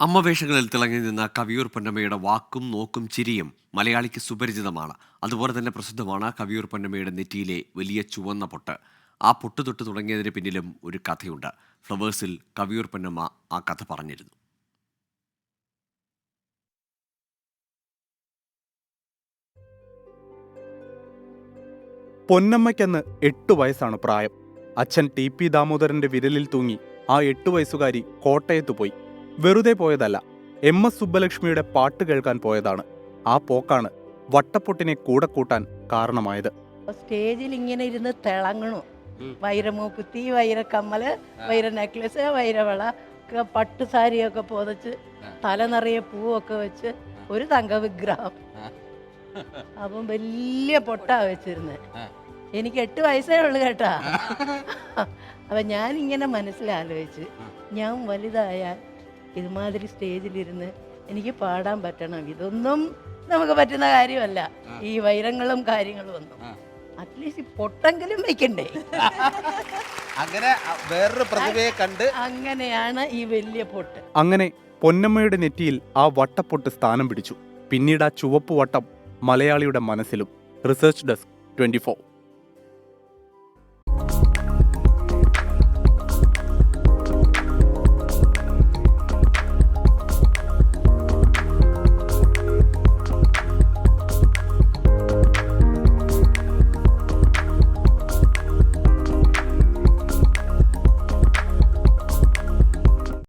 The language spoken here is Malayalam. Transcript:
അമ്മ വേഷങ്ങളിൽ തിളങ്ങി നിന്ന കവിയൂർ പൊന്നമ്മയുടെ വാക്കും നോക്കും ചിരിയും മലയാളിക്ക് സുപരിചിതമാണ്. അതുപോലെ തന്നെ പ്രസിദ്ധമാണ് കവിയൂർ പൊന്നമ്മയുടെ നെറ്റിയിലെ വലിയ ചുവന്ന പൊട്ട്. ആ പൊട്ട് തൊട്ട് തുടങ്ങിയതിന് പിന്നിലും ഒരു കഥയുണ്ട്. ഫ്ലവേഴ്സിൽ കവിയൂർ പൊന്നമ്മ ആ കഥ പറഞ്ഞിരുന്നു. പൊന്നമ്മയ്ക്കന്ന് എട്ട് വയസ്സാണ് പ്രായം. അച്ഛൻ ടി. പി. ദാമോദരന്റെ വിരലിൽ തൂങ്ങി ആ എട്ട് വയസ്സുകാരി കോട്ടയത്ത് പോയി. വെറുതെ പോയതല്ല എം എസ് സുബ്ബലക്ഷ്മിയുടെ പാട്ട് കേൾക്കാൻ പോയതാണ്. ആ പോക്കാണ് വട്ടപ്പൊട്ടിനെ കൂടെ കൂട്ടാൻ കാരണമായത്. സ്റ്റേജിൽ ഇങ്ങനെ ഇരുന്ന് തിളങ്ങണു. വൈരമൂക്കുത്തി വൈരക്കമ്മൽ വൈര നെക്ലസ് വൈരവള ഒക്കെ പട്ടു സാരിയൊക്കെ പോതച്ച് തല നിറയെ പൂവൊക്കെ വെച്ച് ഒരു തങ്കവിഗ്രഹം. അപ്പം വലിയ പൊട്ടാ വെച്ചിരുന്നത് എനിക്ക് എട്ട് വയസ്സേ ഉള്ളു കേട്ടാ. അപ്പം ഞാൻ ഇങ്ങനെ മനസ്സിലാലോചിച്ച് ഞാൻ വലുതായാൽ ഇതുമാതിരി സ്റ്റേജിലിരുന്ന് എനിക്ക് പാടാൻ പറ്റണം. ഇതൊന്നും നമുക്ക് പറ്റുന്ന കാര്യമല്ല. ഈ വൈരങ്ങളും കാര്യങ്ങളും ഒന്നും. അറ്റ്ലീസ്റ്റ് പൊട്ടെങ്കിലും വെക്കണ്ടേ? അങ്ങനെ വേറൊരു പ്രതിഭയെ കണ്ട് അങ്ങനെയാണ് ഈ വലിയ പൊട്ട്. അങ്ങനെ പൊന്നമ്മയുടെ നെറ്റിയിൽ ആ വട്ടപ്പൊട്ട് സ്ഥാനം പിടിച്ചു. പിന്നീട് ആ ചുവപ്പ് വട്ടം മലയാളിയുടെ മനസ്സിലും. Research desk twenty